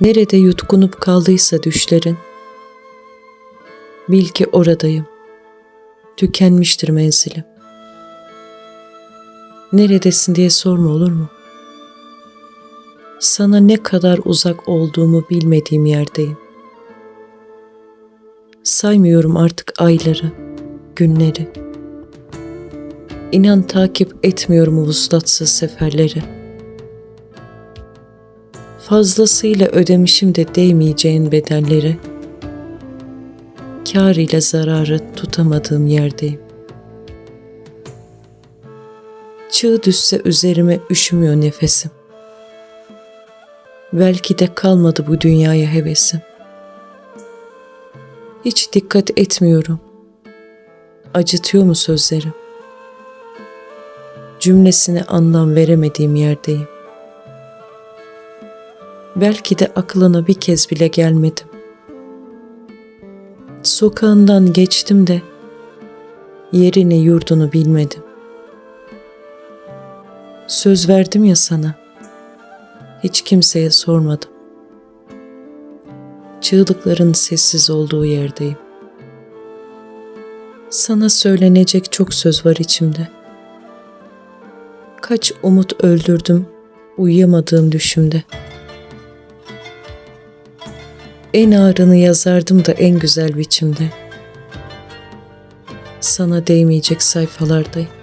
Nerede yutkunup kaldıysa düşlerin, bil ki oradayım. Tükenmiştir menzilim. Neredesin diye sorma olur mu? Sana ne kadar uzak olduğumu bilmediğim yerdeyim. Saymıyorum artık ayları, günleri. İnan takip etmiyorum o vuslatsız seferleri. Fazlasıyla ödemişim de değmeyeceğin bedelleri. Kar ile zararı tutamadığım yerdeyim. Çığ düşse üzerime üşümüyor nefesim. Belki de kalmadı bu dünyaya hevesim. Hiç dikkat etmiyorum. Acıtıyor mu sözlerim? Cümlesine anlam veremediğim yerdeyim. Belki de aklına bir kez bile gelmedim. Sokağından geçtim de yerini yurdunu bilmedim. Söz verdim ya sana. Hiç kimseye sormadım. Çığlıkların sessiz olduğu yerdeyim. Sana söylenecek çok söz var içimde. Kaç umut öldürdüm uyuyamadığım düşümde. En ağrını yazardım da en güzel biçimde. Sana değmeyecek sayfalardayım.